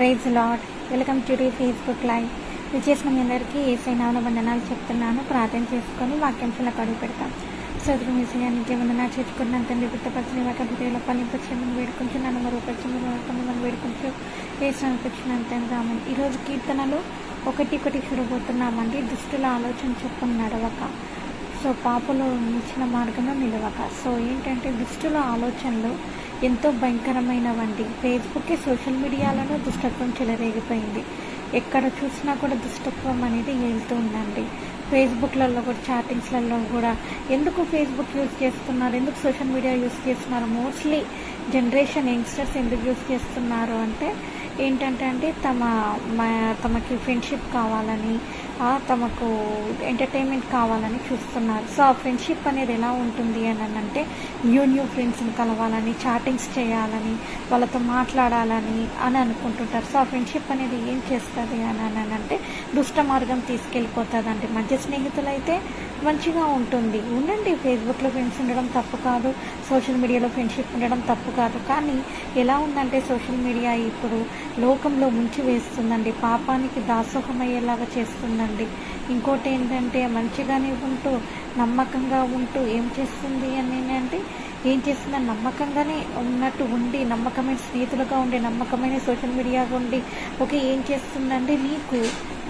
Praise lord welcome to Facebook live. ఇది చేసిన మీ అందరికీ ఏసై వందనాలు చెప్తున్నాను. ప్రార్థన చేసుకొని వాక్యాంశాలకు అడుగు పెడతాం. సోదరు మీసయానికి వందనా చేసుకున్నాను తండ్రి గుర్తపరిచిన వాటి హృదయంలో పనిపించమని వేడుకుంటున్నాను. మరొకరిని మనం వేడుకుంటూ ఏసానికి వచ్చినాను తండ్రి. రామని ఈరోజు కీర్తనలు ఒకటి ఒకటి చూడబోతున్నామండి. దుష్టుల ఆలోచన చొప్పున నడవక సో పాపలు నిచ్చిన మార్గంలో నిలవక. సో ఏంటంటే దుష్టుల ఆలోచనలు ఎంతో భయంకరమైనవండి. ఫేస్బుక్కి సోషల్ మీడియాలలో దుష్టత్వం చెలరేగిపోయింది. ఎక్కడ చూసినా కూడా దుష్టత్వం అనేది వెళ్తూ ఉందండి. ఫేస్బుక్లలో కూడా చాటింగ్స్లలో కూడా. ఎందుకు ఫేస్బుక్ యూజ్ చేస్తున్నారు? ఎందుకు సోషల్ మీడియా యూజ్ చేస్తున్నారు? మోస్ట్లీ జనరేషన్ యంగ్స్టర్స్ ఎందుకు యూజ్ చేస్తున్నారు అంటే ఏంటంటే అంటే తమ మ- తమకి ఫ్రెండ్షిప్ కావాలని తమకు ఎంటర్టైన్మెంట్ కావాలని చూస్తున్నారు. సో ఆ ఫ్రెండ్షిప్ అనేది ఎలా ఉంటుంది అని అంటే న్యూ న్యూ ఫ్రెండ్స్ని కలవాలని చాటింగ్స్ చేయాలని వాళ్ళతో మాట్లాడాలని అని అనుకుంటుంటారు. సో ఆ ఫ్రెండ్షిప్ అనేది ఏం చేస్తుంది అని అని అంటే దుష్ట మార్గం తీసుకెళ్ళిపోతుంది అంటే మంచి స్నేహితులైతే మంచిగా ఉంటుంది. ఉండండి ఫేస్బుక్లో ఫ్రెండ్స్ ఉండడం తప్పు కాదు. సోషల్ మీడియాలో ఫ్రెండ్షిప్ ఉండడం తప్పు కాదు. కానీ ఎలా ఉందంటే సోషల్ మీడియా ఇప్పుడు లోకంలో ముంచి వేస్తుందండి. పాపానికి దాసోహమయ్యేలాగా చేస్తుందండి. ఇంకోటి ఏంటంటే మంచిగానే ఉంటూ నమ్మకంగా ఉంటూ ఏం చేస్తుంది అని అంటే ఏం చేస్తుందని నమ్మకంగానే ఉన్నట్టు ఉండి నమ్మకమైన స్నేహితులుగా ఉండి నమ్మకమైన సోషల్ మీడియాగా ఉండి ఓకే ఏం చేస్తుందంటే నీకు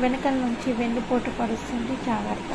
వెనకల నుంచి వెన్నుపోటు పడుస్తుంది జాగ్రత్త.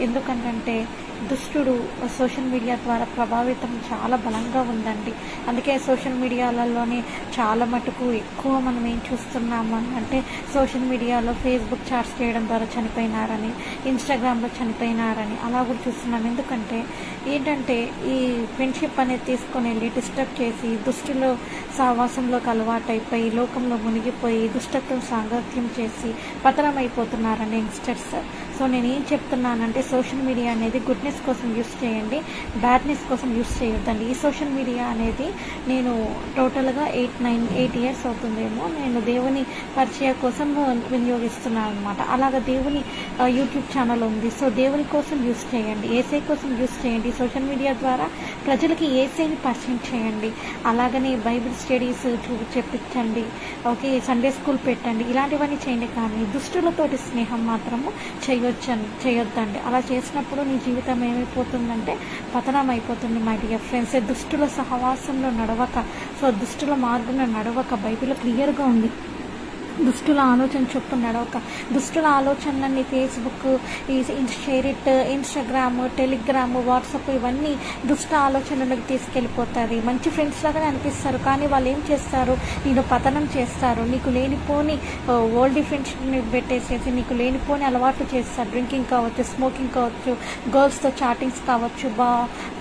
ఎందుకంటే దుష్టుడు సోషల్ మీడియా ద్వారా ప్రభావితం చాలా బలంగా ఉందండి. అందుకే సోషల్ మీడియాలలోనే చాలా మటుకు ఎక్కువ మనం ఏం చూస్తున్నాము అని అంటే సోషల్ మీడియాలో ఫేస్బుక్ చాట్స్ చేయడం ద్వారా చనిపోయినారని ఇన్స్టాగ్రామ్లో చనిపోయినారని అలా కూడా చూస్తున్నాం ఎందుకంటే ఏంటంటే ఈ ఫ్రెండ్షిప్ అనేది తీసుకొని వెళ్ళి డిస్టర్బ్ చేసి దుష్టులో సావాసంలోకి అలవాటైపోయి లోకంలో మునిగిపోయి దుష్టత్వం సాంగత్యం చేసి పతనం అయిపోతున్నారండి యంగ్స్టర్స్ సో నేను ఏం చెప్తున్నానంటే సోషల్ మీడియా అనేది గుడ్నెస్ కోసం యూస్ చేయండి బ్యాడ్నెస్ కోసం యూస్ చేయొద్దండి. ఈ సోషల్ మీడియా అనేది నేను టోటల్గా ఎయిట్ నైన్ ఎయిట్ ఇయర్స్ అవుతుందేమో నేను దేవుని పరిచయ కోసం వినియోగిస్తున్నాను అనమాట అలాగ దేవుని యూట్యూబ్ ఛానల్ ఉంది. సో దేవుని కోసం యూస్ చేయండి ఏసై కోసం యూస్ చేయండి. సోషల్ మీడియా ద్వారా ప్రజలకి ఏసైని పరిచయం చేయండి. అలాగనే బైబిల్ స్టడీస్ చూ చెప్పించండి. ఓకే సండే స్కూల్ పెట్టండి. ఇలాంటివన్నీ చేయండి కానీ దుష్టులతోటి స్నేహం మాత్రము చేయొచ్చండి చేయొద్దండి. అలా చేసినప్పుడు నీ జీవితం ఏమైపోతుందంటే పతనం అయిపోతుంది మై డియర్ ఫ్రెండ్స్ దుష్టుల సహవాసంలో నడవక సో దుష్టుల మార్గంలో నడవక బైబిల్ క్లియర్గా ఉంది. దుష్టుల ఆలోచన చొప్పున నడవక దుష్టుల ఆలోచనలన్నీ ఫేస్బుక్ ఈ SHAREit Instagram Telegram WhatsApp ఇవన్నీ దుష్ట ఆలోచనలకు తీసుకెళ్ళిపోతుంది మంచి ఫ్రెండ్స్ లాగానే అనిపిస్తారు. కానీ వాళ్ళు ఏం చేస్తారు? నేను పతనం చేస్తారు. నీకు లేనిపోని ఓల్డ్ ఫ్రెండ్స్ని పెట్టేసేసి నీకు లేనిపోని అలవాట్లు చేస్తారు. డ్రింకింగ్ కావచ్చు స్మోకింగ్ కావచ్చు గర్ల్స్తో చాటింగ్స్ కావచ్చు బా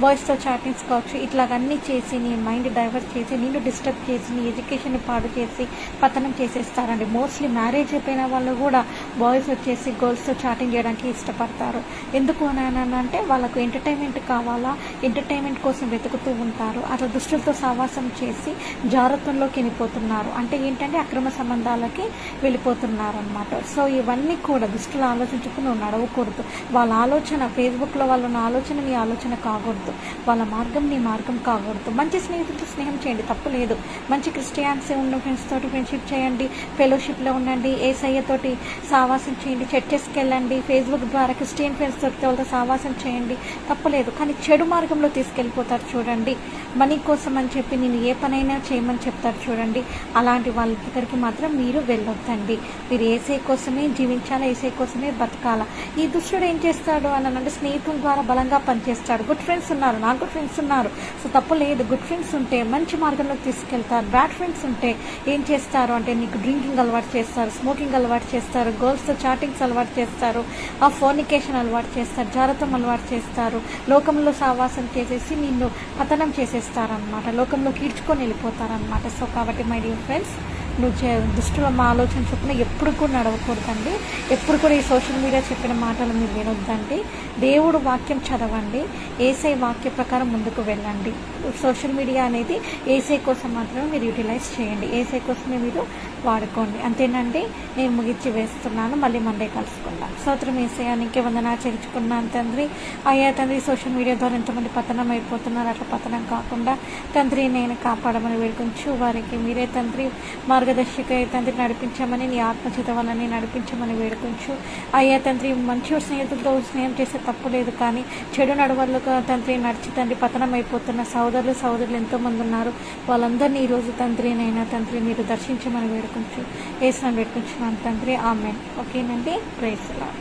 బాయ్స్తో చాటింగ్స్ కావచ్చు ఇట్లాగన్నీ చేసి నీ మైండ్ డైవర్ట్ చేసి నేను డిస్టర్బ్ చేసి నీ ఎడ్యుకేషన్ పాడు చేసి పతనం చేసేస్తారండి. మోస్ట్లీ మ్యారేజ్ అయిపోయిన వాళ్ళు కూడా బాయ్స్ వచ్చేసి గర్ల్స్తో చాటింగ్ చేయడానికి ఇష్టపడతారు. ఎందుకు అని అంటే వాళ్ళకు ఎంటర్టైన్మెంట్ కావాలా ఎంటర్టైన్మెంట్ కోసం వెతుకుతూ ఉంటారు. అట్లా దుష్టులతో సావాసం చేసి జాగ్రత్తల్లోకి వెళ్ళిపోతున్నారు. అంటే ఏంటంటే అక్రమ సంబంధాలకి వెళ్ళిపోతున్నారు అనమాట సో ఇవన్నీ కూడా దుష్టులు ఆలోచించుకుని నడవకూడదు. వాళ్ళ ఆలోచన ఫేస్బుక్లో వాళ్ళ ఉన్న ఆలోచన నీ ఆలోచన కాకూడదు. వాళ్ళ మార్గం నీ మార్గం కాకూడదు. మంచి స్నేహితులతో స్నేహం చేయండి. తప్పు లేదు. మంచి క్రిస్టియాన్స్ ఉన్న ఫ్రెండ్స్ తోటి ఫ్రెండ్షిప్ చేయండి. ఫెలోషిప్లో ఉండండి. ఏసయ్యతోటి సావాసం చేయండి. చర్చెస్కి వెళ్ళండి ఫేస్బుక్ ద్వారా క్రిస్టియన్ ఫ్రెండ్స్ తోటి వాళ్ళతో సావాసం చేయండి. తప్పలేదు కానీ చెడు మార్గంలో తీసుకెళ్ళిపోతారు చూడండి. మనీ కోసం అని చెప్పి నేను ఏ పనైనా చేయమని చెప్తారు చూడండి. అలాంటి వాళ్ళ దగ్గరికి మాత్రం మీరు వెళ్ళొద్దండి. మీరు ఏసే కోసమే జీవించాలా? ఏసే కోసమే బతకాలా? ఈ దుష్టుడు ఏం చేస్తాడు? అని అంటే స్నేహితుల ద్వారా బలంగా పనిచేస్తాడు. గుడ్ ఫ్రెండ్స్ ఉన్నారు నాకు గుడ్ ఫ్రెండ్స్ ఉన్నారు. సో తప్పు లేదు గుడ్ ఫ్రెండ్స్ ఉంటే మంచి మార్గంలోకి తీసుకెళ్తారు. బ్యాడ్ ఫ్రెండ్స్ ఉంటే ఏం చేస్తారు అంటే నీకు డ్రింకింగ్ అలవాటు చేస్తారు స్మోకింగ్ అలవాటు చేస్తారు గర్ల్స్తో చాటింగ్స్ అలవాటు చేస్తారు ఆ ఫోనికేషన్ అలవాటు చేస్తారు జాగ్రత్తం అలవాటు చేస్తారు. లోకంలో సావాసం చేసేసి నిన్ను పతనం చేసేస్తారనమాట లోకంలో కీడ్చుకొని వెళ్ళిపోతారనమాట సో కాబట్టి మై డియర్ ఫ్రెండ్స్ నువ్వు చే దుష్టుల మా ఆలోచన చొప్పున ఎప్పుడు కూడా నడవకూడదండి. ఎప్పుడు కూడా ఈ సోషల్ మీడియా చెప్పిన మాటలు మీరు వినొద్దండి. దేవుడు వాక్యం చదవండి. ఏసై వాక్య ప్రకారం ముందుకు వెళ్ళండి. సోషల్ మీడియా అనేది ఏసై కోసం మాత్రమే మీరు యూటిలైజ్ చేయండి. ఏసై కోసమే మీరు వాడుకోండి. అంతేనండి? నేను ముగించి వేస్తున్నాను. మళ్ళీ మండే కలుసుకుందాం. స్తోత్రం ఏసయానికి వందనా చేర్చుకున్నాను తండ్రి. అయ్యా తండ్రి సోషల్ మీడియా ద్వారా ఎంతమంది పతనం అయిపోతున్నారు. అట్లా పతనం కాకుండా తండ్రి నేను కాపాడమని వేడుకొంచు వారికి మీరే తండ్రి. మార్గ మార్గదర్శక తండ్రి నడిపించమని నీ ఆత్మచేత వలని నడిపించమని వేడుకొంచు. అయ్యా తండ్రి మంచి స్నేహితులతో స్నేహం చేస్తే తప్పు లేదు కానీ చెడు నడవల్లో తండ్రి నడిచి తండ్రి పతనం అయిపోతున్న సోదరులు సోదరులు ఎంతోమంది ఉన్నారు. వాళ్ళందరినీ ఈరోజు తండ్రి నైనా తండ్రి మీరు దర్శించమని వేడుకొంచు. వేసిన వేడుకొంచున్నాను తండ్రి. ఆమె ఓకేనండి. Praise lord.